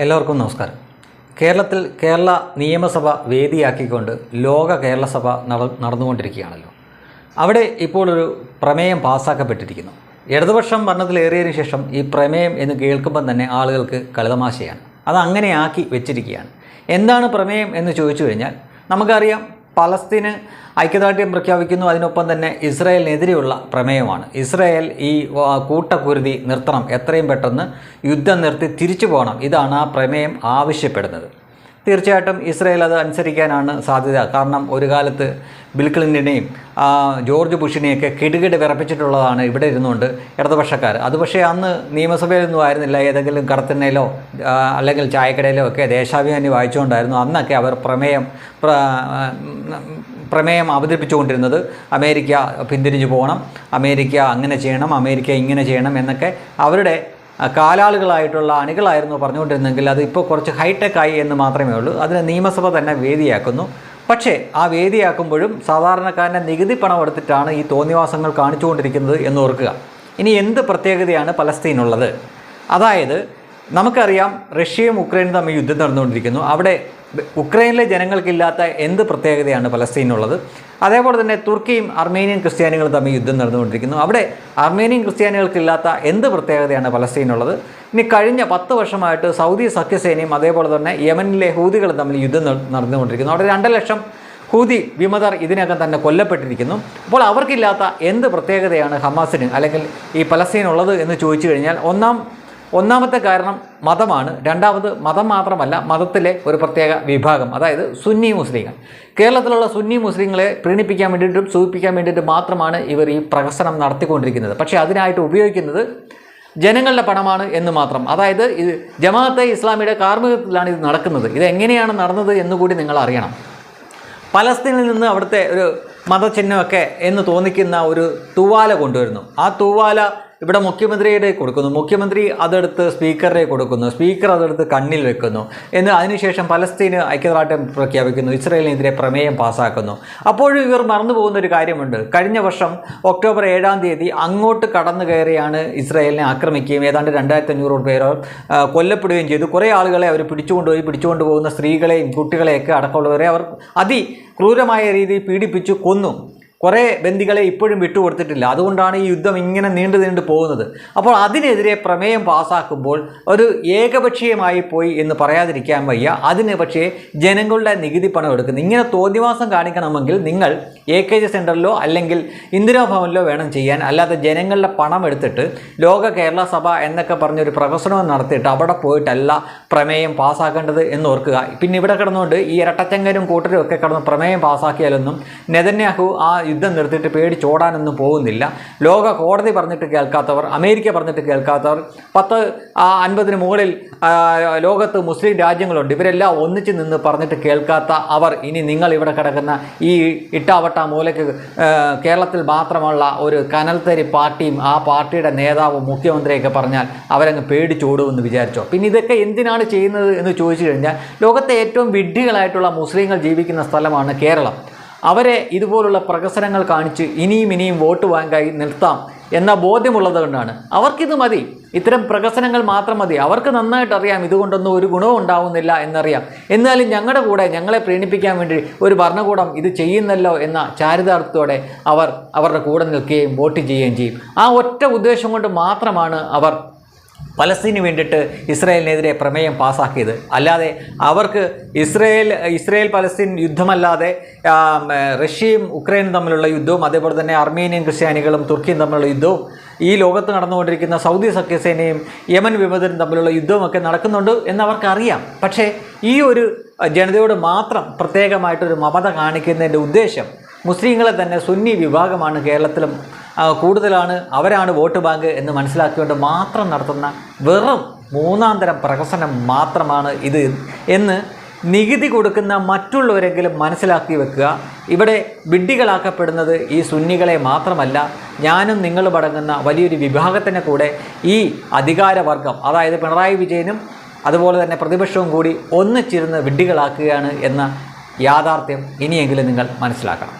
എല്ലാവർക്കും നമസ്കാരം. കേരളത്തിൽ കേരള നിയമസഭ വേദിയാക്കിക്കൊണ്ട് ലോക കേരള സഭ നട നടന്നുകൊണ്ടിരിക്കുകയാണല്ലോ. അവിടെ ഇപ്പോൾ ഒരു പ്രമേയം പാസ്സാക്കപ്പെട്ടിരിക്കുന്നു ഇടതുപക്ഷം ഭരണത്തിലേറിയതിന് ശേഷം ഈ പ്രമേയം എന്ന് കേൾക്കുമ്പോൾ തന്നെ ആളുകൾക്ക് കളിതമാശയാണ് അത് അങ്ങനെ ആക്കി വെച്ചിരിക്കുകയാണ്. എന്താണ് പ്രമേയം എന്ന് ചോദിച്ചു കഴിഞ്ഞാൽ നമുക്കറിയാം പലസ്തീന് ഐക്യദാർഢ്യം പ്രഖ്യാപിക്കുന്നു. അതിനൊപ്പം തന്നെ ഇസ്രായേലിനെതിരെയുള്ള പ്രമേയമാണ്. ഇസ്രായേൽ ഈ കൂട്ടക്കുരുതി നിർത്തണം. എത്രയും പെട്ടെന്ന് യുദ്ധം നിർത്തി തിരിച്ചു പോകണം. ഇതാണ് ആ പ്രമേയം ആവശ്യപ്പെടുന്നത്. തീർച്ചയായിട്ടും ഇസ്രയേൽ അത് അനുസരിക്കാനാണ് സാധ്യത. കാരണം ഒരു കാലത്ത് ബിൽ ക്ലിന്റനെയും ജോർജ് ബുഷിനെയൊക്കെ കിടുകിട് വിറപ്പിച്ചിട്ടുള്ളതാണ് ഇവിടെ ഇരുന്നുകൊണ്ട് ഇടതുപക്ഷക്കാർ അത് പക്ഷേ അന്ന് നിയമസഭയിലൊന്നും ആയിരുന്നില്ല. ഏതെങ്കിലും കടത്തിണ്ണയിലോ അല്ലെങ്കിൽ ചായക്കടയിലോ ഒക്കെ ദേശാഭിമാനി വായിച്ചുകൊണ്ടായിരുന്നു അന്നൊക്കെ അവർ പ്രമേയം പ്ര- പ്രമേയം അവതരിപ്പിച്ചുകൊണ്ടിരുന്നത്. അമേരിക്ക പിന്തിരിഞ്ഞു പോകണം. അമേരിക്ക അങ്ങനെ ചെയ്യണം. അമേരിക്ക ഇങ്ങനെ ചെയ്യണം എന്നൊക്കെ അവരുടെ കാലാളുകളായിട്ടുള്ള അണികളായിരുന്നു പറഞ്ഞുകൊണ്ടിരുന്നെങ്കിൽ അത് ഇപ്പോൾ കുറച്ച് ഹൈടെക് ആയി എന്ന് മാത്രമേ ഉള്ളൂ. അതിന് നിയമസഭ തന്നെ വേദിയാക്കുന്നു. പക്ഷേ ആ വേദിയാക്കുമ്പോഴും സാധാരണക്കാരന്റെ നികുതി പണം എടുത്തിട്ടാണ് ഈ തോന്നിവാസങ്ങൾ കാണിച്ചുകൊണ്ടിരിക്കുന്നത് എന്ന് ഓർക്കുക. ഇനി എന്ത് പ്രത്യേകതയാണ് പലസ്തീനുള്ളത്? അതായത് നമുക്കറിയാം റഷ്യയും ഉക്രൈനും തമ്മിൽ യുദ്ധം നടന്നുകൊണ്ടിരിക്കുന്നു. അവിടെ ഉക്രൈനിലെ ജനങ്ങൾക്കില്ലാത്ത എന്ത് പ്രത്യേകതയാണ് പലസ്തീനുള്ളത്? അതേപോലെ തന്നെ തുർക്കിയും അർമേനിയൻ ക്രിസ്ത്യാനികളും തമ്മിൽ യുദ്ധം നടന്നുകൊണ്ടിരിക്കുന്നു. അവിടെ അർമേനിയൻ ക്രിസ്ത്യാനികൾക്കില്ലാത്ത എന്ത് പ്രത്യേകതയാണ് പലസ്തീനുള്ളത്? ഇനി കഴിഞ്ഞ പത്ത് വർഷമായിട്ട് സൗദി സഖ്യസേനയും അതേപോലെ തന്നെ യമനിലെ ഹൂതികളും തമ്മിൽ യുദ്ധം നട- നടന്നുകൊണ്ടിരിക്കുന്നു. അവിടെ രണ്ട് ലക്ഷം ഹൂതി വിമതർ ഇതിനകം തന്നെ കൊല്ലപ്പെട്ടിരിക്കുന്നു. അപ്പോൾ അവർക്കില്ലാത്ത എന്ത് പ്രത്യേകതയാണ് ഹമാസിന് അല്ലെങ്കിൽ ഈ പലസ്തീനുള്ളത് എന്ന് ചോദിച്ചു കഴിഞ്ഞാൽ ഒന്നാം ഒന്നാമത്തെ കാരണം മതമാണ്. രണ്ടാമത് മതം മാത്രമല്ല മതത്തിലെ ഒരു പ്രത്യേക വിഭാഗം അതായത് സുന്നി മുസ്ലിങ്ങൾ. കേരളത്തിലുള്ള സുന്നി മുസ്ലിങ്ങളെ പ്രീണിപ്പിക്കാൻ വേണ്ടിയിട്ടും സൂചിപ്പിക്കാൻ വേണ്ടിയിട്ട് മാത്രമാണ് ഇവർ ഈ പ്രഹസനം നടത്തിക്കൊണ്ടിരിക്കുന്നത്. പക്ഷേ അതിനായിട്ട് ഉപയോഗിക്കുന്നത് ജനങ്ങളുടെ പണമാണ് എന്ന് മാത്രം. അതായത് ഇത് ജമാഅത്തെ ഇസ്ലാമിയുടെ കാർമ്മികത്തിലാണ് ഇത് നടക്കുന്നത്. ഇത് എങ്ങനെയാണ് നടന്നത് എന്നുകൂടി നിങ്ങൾ അറിയണം. പലസ്തീനിൽ നിന്ന് അവിടുത്തെ ഒരു മതചിഹ്നമൊക്കെ എന്ന് തോന്നിക്കുന്ന ഒരു തൂവാല കൊണ്ടുവരുന്നു. ആ തൂവാല ഇവിടെ മുഖ്യമന്ത്രിയുടെ കൊടുക്കുന്നു. മുഖ്യമന്ത്രി അതെടുത്ത് സ്പീക്കറുടെ കൊടുക്കുന്നു. സ്പീക്കർ അതെടുത്ത് കണ്ണിൽ വെക്കുന്നു. എന്ന് അതിനുശേഷം പലസ്തീന് ഐക്യദാർഢ്യം പ്രഖ്യാപിക്കുന്നു. ഇസ്രയേലിനെതിരെ പ്രമേയം പാസാക്കുന്നു. അപ്പോഴും ഇവർ മറന്നു പോകുന്ന ഒരു കാര്യമുണ്ട്. കഴിഞ്ഞ വർഷം ഒക്ടോബർ ഏഴാം തീയതി അങ്ങോട്ട് കടന്നു കയറിയാണ് ഇസ്രയേലിനെ ആക്രമിക്കുകയും ഏതാണ്ട് രണ്ടായിരത്തി അഞ്ഞൂറ് പേരോ കൊല്ലപ്പെടുകയും ചെയ്തു. കുറേ ആളുകളെ അവർ പിടിച്ചുകൊണ്ടുപോയി. പിടിച്ചുകൊണ്ട് പോകുന്ന സ്ത്രീകളെയും കുട്ടികളെയൊക്കെ അടക്കമുള്ളവരെ അവർ അതി ക്രൂരമായ രീതിയിൽ പീഡിപ്പിച്ചു കൊന്നു. കുറേ ബന്ദികളെ ഇപ്പോഴും വിട്ടുകൊടുത്തിട്ടില്ല. അതുകൊണ്ടാണ് ഈ യുദ്ധം ഇങ്ങനെ നീണ്ടു നീണ്ടു പോകുന്നത്. അപ്പോൾ അതിനെതിരെ പ്രമേയം പാസാക്കുമ്പോൾ ഒരു ഏകപക്ഷീയമായി പോയി എന്ന് പറയാതിരിക്കാൻ വയ്യ. അതിന് പക്ഷേ ജനങ്ങളുടെ നികുതി പണം എടുക്കുന്നു. ഇങ്ങനെ തോന്നിവാസം കാണിക്കണമെങ്കിൽ നിങ്ങൾ എ കെ ജി സെന്ററിലോ അല്ലെങ്കിൽ ഇന്ദിരാഭവനിലോ വേണം ചെയ്യാൻ. അല്ലാതെ ജനങ്ങളുടെ പണം എടുത്തിട്ട് ലോക കേരള സഭ എന്നൊക്കെ പറഞ്ഞൊരു പ്രഹസനം നടത്തിയിട്ട് അവിടെ പോയിട്ടല്ല പ്രമേയം പാസ്സാക്കേണ്ടത് എന്ന് ഓർക്കുക. പിന്നെ ഇവിടെ കിടന്നുകൊണ്ട് ഈ ഇരട്ടച്ചങ്കരും കൂട്ടരും ഒക്കെ കിടന്ന് പ്രമേയം പാസ്സാക്കിയാലൊന്നും നെതന്യാഹു ആ യുദ്ധം നിർത്തിയിട്ട് പേടിച്ചോടാനൊന്നും പോകുന്നില്ല. ലോക കോടതി പറഞ്ഞിട്ട് കേൾക്കാത്തവർ അമേരിക്ക പറഞ്ഞിട്ട് കേൾക്കാത്തവർ പത്ത് അൻപതിന് മുകളിൽ ലോകത്ത് മുസ്ലിം രാജ്യങ്ങളുണ്ട്. ഇവരെല്ലാം ഒന്നിച്ച് നിന്ന് പറഞ്ഞിട്ട് കേൾക്കാത്ത അവർ ഇനി നിങ്ങൾ ഇവിടെ കിടക്കുന്ന ഈ ഇട്ടാവട്ട മൂലയ്ക്ക് കേരളത്തിൽ മാത്രമുള്ള ഒരു കനൽത്തരി പാർട്ടിയും ആ പാർട്ടിയുടെ നേതാവും മുഖ്യമന്ത്രിയൊക്കെ പറഞ്ഞാൽ അവരങ്ങ് പേടിച്ചോടുമെന്ന് വിചാരിച്ചോ? പിന്നെ ഇതൊക്കെ എന്തിനാണ് ചെയ്യുന്നത് എന്ന് ചോദിച്ചു കഴിഞ്ഞാൽ ലോകത്തെ ഏറ്റവും വിഡ്ഢികളായിട്ടുള്ള മുസ്ലിങ്ങൾ ജീവിക്കുന്ന സ്ഥലമാണ് കേരളം. അവരെ ഇതുപോലുള്ള പ്രകസനങ്ങൾ കാണിച്ച് ഇനിയും ഇനിയും വോട്ട് വാങ്ങായി നിർത്താം എന്ന ബോധ്യമുള്ളത് കൊണ്ടാണ്. അവർക്കിത് മതി. ഇത്തരം പ്രകസനങ്ങൾ മാത്രം മതി. അവർക്ക് നന്നായിട്ട് അറിയാം. ഇതുകൊണ്ടൊന്നും ഒരു ഗുണവും ഉണ്ടാവുന്നില്ല എന്നറിയാം. എന്നാലും ഞങ്ങളുടെ കൂടെ ഞങ്ങളെ പ്രീണിപ്പിക്കാൻ വേണ്ടി ഒരു ഭരണകൂടം ഇത് ചെയ്യുന്നല്ലോ എന്ന ചാരിതാർത്ഥത്തോടെ അവർ അവരുടെ കൂടെ നിൽക്കുകയും വോട്ട് ചെയ്യുകയും ചെയ്യും. ആ ഒറ്റ ഉദ്ദേശം കൊണ്ട് മാത്രമാണ് അവർ പലസ്തീന് വേണ്ടിയിട്ട് ഇസ്രായേലിനെതിരെ പ്രമേയം പാസാക്കിയത്. അല്ലാതെ അവർക്ക് ഇസ്രായേൽ ഇസ്രായേൽ പലസ്തീൻ യുദ്ധമല്ലാതെ റഷ്യയും ഉക്രൈനും തമ്മിലുള്ള യുദ്ധവും അതേപോലെ തന്നെ അർമേനിയൻ ക്രിസ്ത്യാനികളും തുർക്കിയും തമ്മിലുള്ള യുദ്ധവും ഈ ലോകത്ത് നടന്നുകൊണ്ടിരിക്കുന്ന സൗദി സഖ്യസേനയും യമൻ വിമതരും തമ്മിലുള്ള യുദ്ധവും ഒക്കെ നടക്കുന്നുണ്ട് എന്നവർക്കറിയാം. പക്ഷേ ഈ ഒരു ജനതയോട് മാത്രം പ്രത്യേകമായിട്ടൊരു മമത കാണിക്കുന്നതിന്റെ ഉദ്ദേശം മുസ്ലിങ്ങളെ തന്നെ സുന്നി വിഭാഗമാണ് കേരളത്തിലും കൂടുതലാണ് അവരാണ് വോട്ട് ബാങ്ക് എന്ന് മനസ്സിലാക്കിക്കൊണ്ട് മാത്രം നടത്തുന്ന വെറും മൂന്നാം തരം പ്രഹസനം മാത്രമാണ് ഇത് എന്ന് നികുതി കൊടുക്കുന്ന മറ്റുള്ളവരെങ്കിലും മനസ്സിലാക്കി വെക്കുക. ഇവിടെ വിഡ്ഢികളാക്കപ്പെടുന്നത് ഈ സുന്നികളെ മാത്രമല്ല ഞാനും നിങ്ങളും അടങ്ങുന്ന വലിയൊരു വിഭാഗത്തിന് കൂടെ ഈ അധികാരവർഗം അതായത് പിണറായി വിജയനും അതുപോലെ തന്നെ പ്രതിപക്ഷവും കൂടി ഒന്നിച്ചിരുന്ന് വിഡ്ഢികളാക്കുകയാണ് എന്ന യാഥാർത്ഥ്യം ഇനിയെങ്കിലും നിങ്ങൾ മനസ്സിലാക്കണം.